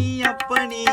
ஐயப்பனே